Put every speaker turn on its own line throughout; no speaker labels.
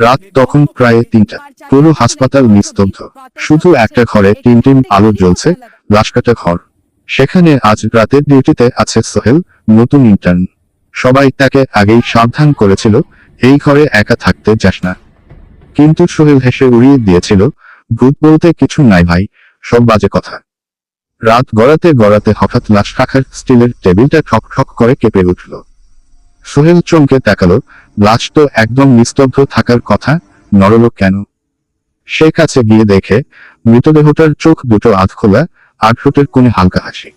রাত তখন প্রায় তিনটা। পুরো হাসপাতাল নিস্তব্ধ। শুধু একটা ঘরে টিম টিম আলো জ্বলছে, লাশকাটা ঘর। সেখানে আজ রাতের ডিউটিতে আছে সোহেল, নতুন ইন্টার্ন সবাই তাকে আগেই সাবধান করেছিল, এই ঘরে একা থাকতে যাস না। কিন্তু সোহেল হেসে উড়িয়ে দিয়েছিল, ভূত বলতে কিছু নাই ভাই, সব বাজে কথা। রাত গড়াতে গড়াতে হঠাৎ লাশ রাখার স্টিলের টেবিলটা ঠক ঠক করে কেঁপে উঠল। সোহেল চমকে তাকালো লাশ তো একদম নিস্তব্ধ থাকার কথা নরল কেন? সে কাছে গিয়ে দেখে, মৃতদেহটার চোখ দুটো আধ খোলা আর ঠোঁটের কোণে হালকা হাসি।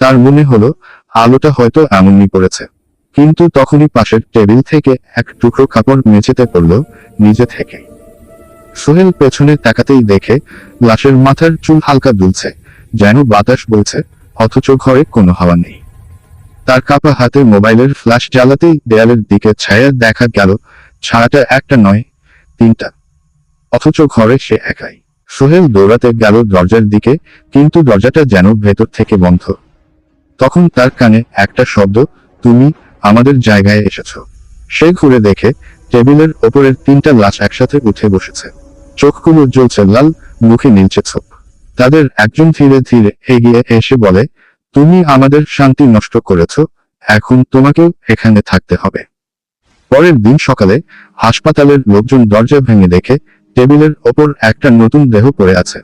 তার মনে হলো, আলোটা হয়তো এমনই পড়েছে। কিন্তু তখনই পাশের টেবিল থেকে এক টুকরো কাপড় মেঝেতে পড়ল, নিজে থেকে। সোহেল পেছনে তাকাতেই দেখে, লাশের মাথার চুল হালকা দুলছে, যেন বাতাস বলছে অথচ ঘরে কোনো হাওয়া নেই। তার কাপা হাতে মোবাইলের ফ্ল্যাশ জ্বালাতেই দেয়ালের দিকে ছায়া দেখা গেল, ছায়াটা একটা নয়, তিনটা। অথচ ঘরে সে একাই। সোহেল দৌড়াতে গেল দরজার দিকে, কিন্তু দরজাটা যেন ভেতর থেকে বন্ধ। তখন তার কানে একটা শব্দ, তুমি আমাদের জায়গায় এসেছ। সে ঘুরে দেখে, টেবিলের ওপরের তিনটা লাশ একসাথে উঠে বসেছে। চোখগুলো জ্বলছে লাল, মুখে নীলছে ছোপ। তাদের একজন ধীরে ধীরে এগিয়ে এসে বলে তুমি আমাদের শান্তি নষ্ট করেছ, এখন তোমাকেও এখানে থাকতে হবে। পরের দিন সকালে হাসপাতালের লোকজন দরজা ভেঙে দেখে টেবিলের ওপর একটা নতুন দেহ পড়ে আছে।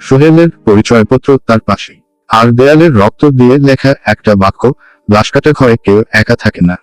সোহেলের পরিচয়পত্র তার পাশে আর দেয়ালের রক্ত দিয়ে লেখা একটা বাক্য লাশকাটা ঘরে কেউ একা থাকে না।